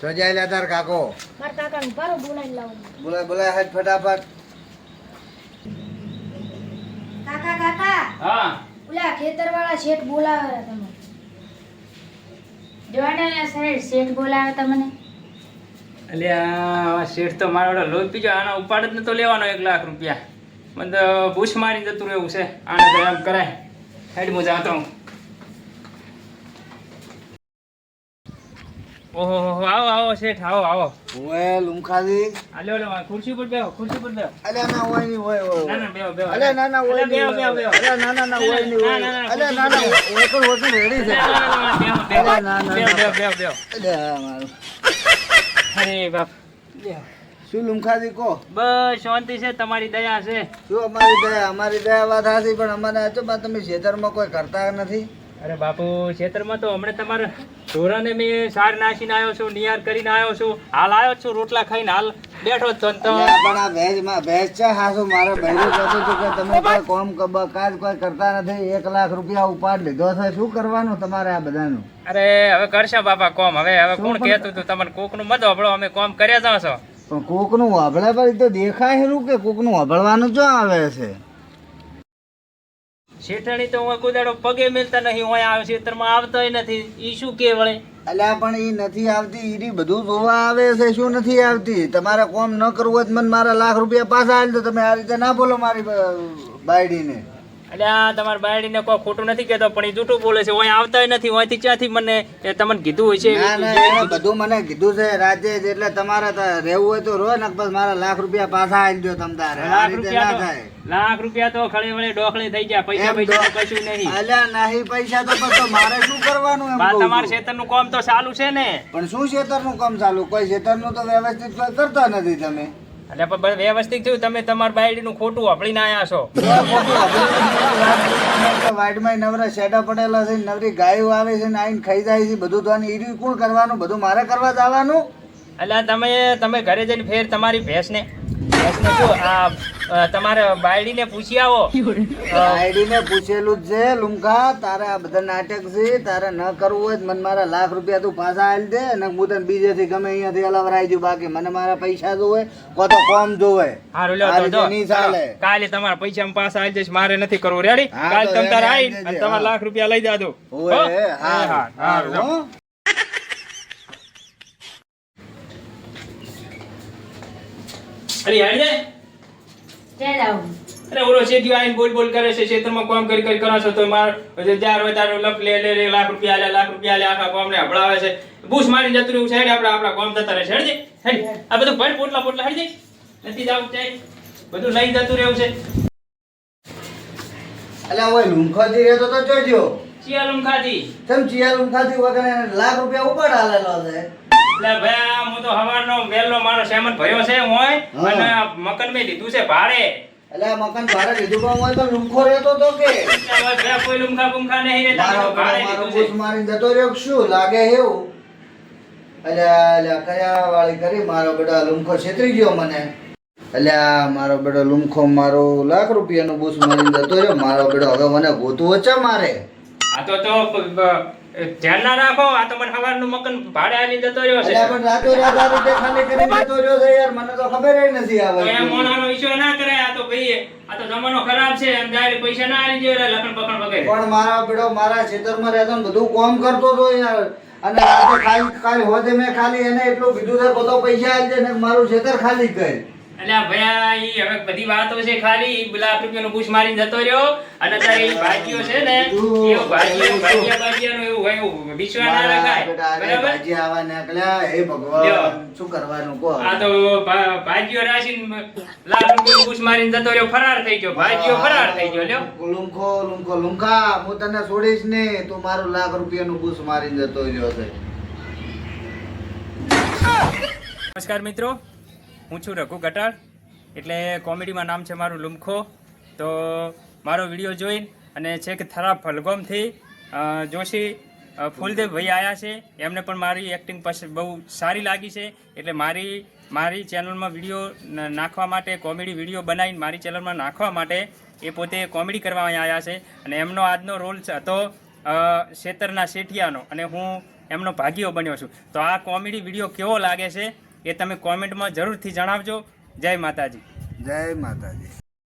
સજાયેલા તાર કાકો. મારા કાકાને પારો બોલાવીને લાવું. બોલાય બોલાય હાથ ફટાફટ. કાકા કાકા. હા. ઓલા ખેતરવાળા શેઠ બોલાવે તમે જોવાના સાહેબ શેઠ બોલાવે તમને. એટલે આ શેઠ તો મારો ઓલો લોહી પીજો આનો ઉપાડ જ નતો લેવાનો એક લાખ રૂપિયા. મને તો બુશ મારી જતું રહેવું છે. આને તો એમ કરાય. હેડ હું જાતો હું. ઓહો આવો આવો શેઠ આવો આવો. ઓએ લુમખાજી. આલ્યો લો ખુરશી પર બેહો ખુરશી પર બેહો. અલે ના હોયની હોય ના ના બેહો બેહો. અલે ના ના હોયની બેહો બેહો અલે ના ના ના હોયની હોય અલે ના, ના, ઓકળ ઓકળ રેડી છે. બેહો. ના, ના, બેહો, બેહો, બેહો. અલ્યા મારું. અરે બાપ. શું લુમખાજી કહો? બસ શાંતિ છે તમારી દયા છે. શું અમારી દયા? અમારી દયા વાત હાસી પણ અમારે તો તમે ખેતરમાં કોઈ કરતા નથી? અરે બાપુ ખેતરમાં તો હમણાં તમારે ઢોરાને મેં સાર નાખીને આવ્યો છું નિયાર કરીને આવ્યો છું. હાલ આવ્યો છું રોટલા ખાઈને હાલ બેઠો છો તો પણ આ ભેજમાં ભેજ છે હાસુ મારે બહેરું કહેતું હતું કે તમે કોઈ કોમ કાજ કોઈ કરતા નથી. એક લાખ રૂપિયા ઉપાડ લીધો છે. શું કરવાનું તમારે આ બધાનું? અરે હવે કરશે બાપા કોમ. હવે હવે કોણ કહેતું હતું તમને કોકનું મત હબળો અમે કોમ કર્યા જાવ છો પણ કોકનું વાભળે પર ઈ તો દેખાય ખરું કે કોકનું વાભળવાનું જો આવે છે. શેઠાણી તો હું કુદાડો પગે મેલતા નહીં, હું આવે ખેતરમાં આવતોય નથી. ઈ શું કે વળે? અલ્યા, પણ ઈ નથી આવતી ઈરી બધું જોવા આવે છે, શું નથી આવતી? તમારે કોમ ન કરવું હોય તો મને મારા લાખ રૂપિયા પાછા આવી દો, તમે આ રીતે ના બોલો મારી બાયડીને. એટલે આ તમારા બાયડીને કોઈ ખોટું નથી કહેતો પણ એ જૂઠું બોલે છે. ઓય આવતા નથી ઓયથી ક્યાંથી મને એ તમને કીધું હોય છે? બધું મને કીધું છે રાજે એટલે તમારે તો રહેવું હોય તો રો ને બસ મારા લાખ રૂપિયા પાછા આવી દો તમ તારે. લાખ રૂપિયા થાય. લાખ રૂપિયા તો ખળે વળે ડોખળે થઈ ગયા પૈસા પૈસા કશું નહીં. અલ્યા નહીં પૈસા તો પણ મારે શું કરવાનું એમ તમારા ખેતરનું કામ તો ચાલુ છે ને. પણ શું ખેતરનું કામ ચાલુ? કોઈ ખેતરનું તો વ્યવસ્થિત કરતા નથી તમે. એટલે પણ વ્યવસ્થિત થયું. તમે તમાર બાયડીનું ખોટું વાપરીને આયા છો. વાડમાં નવરા શેડા પડેલા છે નવરી ગાયો આવે છે ને આઈને ખાઈ જાય છે બધું તો આને ઈર્યું કોણ કરવાનું? બધું મારે કરવા જવાનું? એટલે તમે તમે ઘરે જઈને ફેર તમારી ભેંસને. તમારે બાયડીને પૂછી આવો. આઈડીને પૂછેલું જ છે લુમકા તારે આ બધા નાટક છે તારે ન કરવું હોય મને મારા લાખ રૂપિયા તું પાછા આલી દે અને હું તને બીજેથી ગમે અહીંયાથી અલવરાઈ જુ બાકી મને મારા પૈસા જોવે કો તો કોમ જોવે હારું લ્યો તો નહીં ચાલે. કાલે તમારા પૈસા પાછા આવી જઈશ મારે નથી કરવું. રેડી કાલે તમે તારે આવી અને તમારા લાખ રૂપિયા લઈ જાજો. ઓએ હા? હા, હા, હારું, જો. હો. અરે હેડ જાય ક્યાં જાવ અરે ઓલો શેઠિયો આવીને બોલ બોલ કરે છે ખેતરમાં કામ કરી કરી કરો છો તો માર જાર હોય તારો લપ લે લે લે લાખ રૂપિયા લે લાખ રૂપિયા લે આખા ગામને હબળાવે છે. બૂસ મારી જતું રહ્યું છે આપણા આપણા આપડા ગામ જતા રહેશે હેડ જાય હેડ. આ બધું ભર પોટલા પોટલા હડજે. નથી જાવ જાય બધું લઈ જતું રહ્યું છે. અલ્યા ઓય લુમખાજી રહેતો તો જોજો ચિયા ખાધી તમ ચિયા લુમખાજી વગર લાખ રૂપિયા ઉપાડ આલેલો છે? એટલે ભાઈ હું તો હવારનો વહેલો મારો સેમન ભયો છે હોય અને મકન મે લીધું છે ભાડે. એટલે મકન ભારે લીધું પણ હોય તો લુમખો રહેતો તો કે? એટલે ભાઈ કોઈ લુમખા બુમખા નહીં રહેતા બધું લીધું છે. મારીને જતો રહ્યો શું? લાગે એવું? કયા વાળી કરી? મારો બેટા લુમખો છેતરી ગયો મને. અલ્યા મારો બેટો લુમખો મારો લાખ રૂપિયાનો બૂસ મારીને જતો રહ્યો. મારો બેટો હવે મને ગોતું વચ્ચે મારે. આ તો તો ધ્યાન ના રાખો આ તો મને હવારનું મકાન ભાડે આની જતો રહ્યો છે. પણ રાતો રાત આ રીતે ખાલી કરી જતો રહ્યો છે યાર મને તો ખબર જ નથી આ તો એમ વસ્તુની. મોનાનો વિશ્વાસ ના કરે આ તો ભાઈ આ તો જમાનો ખરાબ છે એમ ડાયરી પૈસા ના આવી જોઈએ લખણ પકડ વગેરે. પણ મારા બેડો મારા ખેતરમાં રહેતો બધું કામ કરતો તો યાર. અને આજે ખાલી ખાલી હોદે મેં ખાલી એને એટલું કીધું છે બધો પૈસા આલી દે ને મારું ખેતર ખાલી કર. એટલે ભાઈ હવે બધી વાતો છે ખાલી લાખ રૂપિયાનો બૂસ મારીને જતો રહ્યો. અને તારે ભાજીઓ છે ને એવું ભાગ્ય ભાગ્ય ભાગ્યનો એવું હોય એવું વિશ્વાસ ના રખાય. બરાબર? ભાજી આવા નીકળ્યા હે ભગવાન શું કરવાનું કો આ તો ભા- ભાજીઓ લાલ રૂપિયાનો રૂપિયાનું મારીને જતો રહ્યો ફરાર થઈ ગયો ભાજીઓ ફરાર થઈ ગયો લ્યો. લુંખો લુંખો લુંખા હું તને છોડીશ ને તું મારું લાખ રૂપિયાનો બૂસ મારીને જતો રહ્યો છે. નમસ્કાર મિત્રો. હું છું રઘુ ગટાળ એટલે કોમેડીમાં નામ છે મારું લુમખો. તો મારો વીડિયો જોઈને અને છેક થરા ફલગોમથી જોશી ફૂલદેવ ભાઈ આવ્યા છે. એમને પણ મારી એક્ટિંગ પછી બહુ સારી લાગી છે. એટલે મારી મારી ચેનલમાં વીડિયો નાખવા માટે, કોમેડી વીડિયો બનાવીને મારી ચેનલમાં નાખવા માટે એ પોતે કોમેડી કરવા આવ્યા છે. અને એમનો આજનો રોલ હતો શેતરના શેઠિયાનો. અને હું એમનો ભાગીઓ બન્યો છું. તો આ કોમેડી વીડિયો કેવો લાગે છે? એ તમે કોમેન્ટમાં જરૂરથી જણાવજો. જય માતાજી. જય માતાજી.